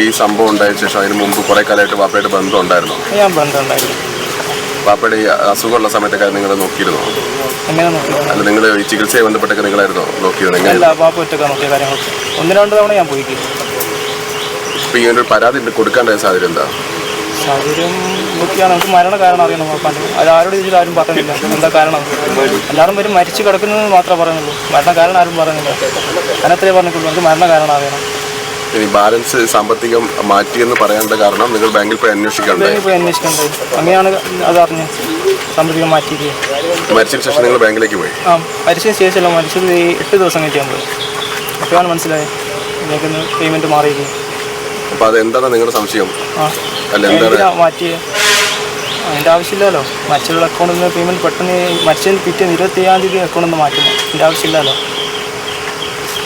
ഈ സംഭവം ഉണ്ടായ ശേഷം അതിന് മുമ്പ് കുറെ കാലമായിട്ട് വാപ്പയുടെ ബന്ധം ഉണ്ടായിരുന്നു? ഞാൻ ബന്ധമുണ്ടായിരുന്നു വാപ്പയുടെ ഈ അസുഖമുള്ള സമയത്തൊക്കെ നിങ്ങൾ നോക്കിയിരുന്നോ? എങ്ങനെ നോക്കിയത് അല്ല നിങ്ങൾ ഈ ചികിത്സയെ ബന്ധപ്പെട്ടൊക്കെ നിങ്ങളായിരുന്നോ നോക്കിയത് എങ്ങനെ അല്ല പാപ്പ ഒറ്റക്കാ നോക്കിയ കാര്യങ്ങളൊക്കെ. ഒന്ന് രണ്ട് തവണ ഞാൻ പോയി ഇപ്പൊ ഇങ്ങനെ ഒരു പരാതി കൊടുക്കാണ്ടായ സാഹചര്യം എന്താ? സാഹചര്യം നോക്കിയാണ് നമുക്ക് മരണ കാരണം അറിയണം നോക്കാൻ അത് ആരോട് ചോദിച്ചാൽ ആരും പറയുന്നില്ല എന്താ കാരണം? എല്ലാവരും വരും മരിച്ചു കിടക്കുന്നത് മാത്രമേ പറയുന്നുള്ളൂ. മരണ കാരണം ആരും പറയുന്നില്ല. അതിനത്രേ പറഞ്ഞിട്ടുള്ളൂ. നമുക്ക് മരണ കാരണം അറിയണം. ഇനി ബാലൻസ് സാമ്പത്തികം മാറ്റിയെന്ന് പറയാനുള്ള കാരണം നിങ്ങൾ ബാങ്കിൽ പോയി അന്വേഷിക്കണ്ടേ ബാങ്കിൽ പോയി അന്വേഷിക്കണ്ടേ അങ്ങനെയാണ് അത് അറിഞ്ഞത് സാമ്പത്തികം മാറ്റിയിട്ട്. മരിച്ചതിന് ശേഷം നിങ്ങൾ ബാങ്കിലേക്ക് പോയി? ആ മരിച്ചതിന് ശേഷമല്ല മരിച്ചത് ഈ എട്ട് ദിവസം കഴിഞ്ഞാൽ പോയി. അപ്പോഴാണ് മനസ്സിലായത് ഞങ്ങൾക്ക് പേയ്മെന്റ് മാറിയിരിക്കും അപ്പോൾ അത് എന്താണ് നിങ്ങളുടെ സംശയം? ആ അല്ല എന്താണ്? എന്തിനാ മാറ്റിയത് അതിന്റെ ആവശ്യമില്ലല്ലോ. മറ്റുള്ള അക്കൗണ്ടിൽ നിന്ന് പേയ്മെന്റ് പെട്ടെന്ന് മരിച്ചതിന് പിറ്റേന്ന് ഇരുപത്തി ഏഴാം തീയതി അക്കൗണ്ടിൽ നിന്ന് മാറ്റുന്നു അതിന്റെ ആവശ്യമില്ലല്ലോ.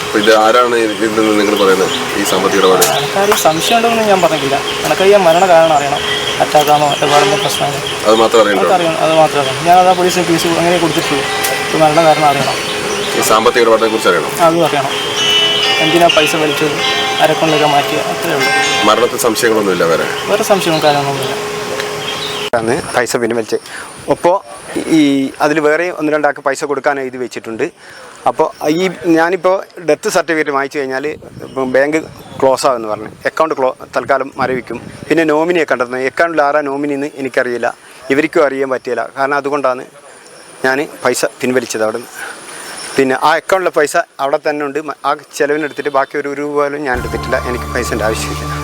അപ്പൊ ഇത് ആരാണ് ഇതെന്ന് നിങ്ങൾ പറയുന്നത്? ഈ സാമ്പത്തിക ഇടപാട്. എനിക്കാരും സംശയം ഉണ്ടെന്ന് ഞാൻ പറഞ്ഞില്ല എനിക്ക് ഈ മരണ കാരണം അറിയണം. അറ്റാക്കാണോ ഇടപാടിന്റെ പ്രശ്നമാണ്. അത് മാത്രം അറിയണ്ടോ? അറിയണം. അത് മാത്രമേ അറിയണം. ഞാൻ അതാ പോലീസ് കേസ് അങ്ങനെ കൊടുത്തിട്ടുള്ളൂ. ഇപ്പോൾ മരണ കാരണം അറിയണം. ഈ സാമ്പത്തിക ഇടപാടിനെ കുറിച്ച് അറിയണം? അതും അറിയണം. എന്തിനാ പൈസ വലിച്ചത്? അരക്കൊണ്ടൊക്കെ മാറ്റി അത്രേ ഉള്ളൂ. മരണത്തിൽ സംശയങ്ങളൊന്നുമില്ല വേറെ? വേറെ സംശയവും കാര്യങ്ങളൊന്നുമില്ല. പൈസ പിൻവലിച്ച് അപ്പോൾ ഈ അതിൽ വേറെ ഒന്ന് രണ്ടാൾക്ക് പൈസ കൊടുക്കാൻ ഇത് വെച്ചിട്ടുണ്ട്. അപ്പോൾ ഈ ഞാനിപ്പോൾ ഡെത്ത് സർട്ടിഫിക്കറ്റ് വാങ്ങിച്ചു കഴിഞ്ഞാൽ ബാങ്ക് ക്ലോസ് ആകുമെന്ന് പറഞ്ഞു. അക്കൗണ്ട് ക്ലോ തൽക്കാലം മരവിക്കും. പിന്നെ നോമിനിയെ കണ്ടെത്തുന്നത് അക്കൗണ്ടിൽ ആരാ നോമിനി എന്ന് എനിക്കറിയില്ല. ഇവർക്കും അറിയാൻ പറ്റിയില്ല. കാരണം അതുകൊണ്ടാണ് ഞാൻ പൈസ പിൻവലിച്ചത് അവിടെ നിന്ന് പിന്നെ ആ അക്കൗണ്ടിലെ പൈസ അവിടെ തന്നെ ഉണ്ട്. ആ ചിലവിനെടുത്തിട്ട് ബാക്കി ഒരു രൂപ പോലും ഞാൻ എടുത്തിട്ടില്ല. എനിക്ക് പൈസന്റെ ആവശ്യമില്ല.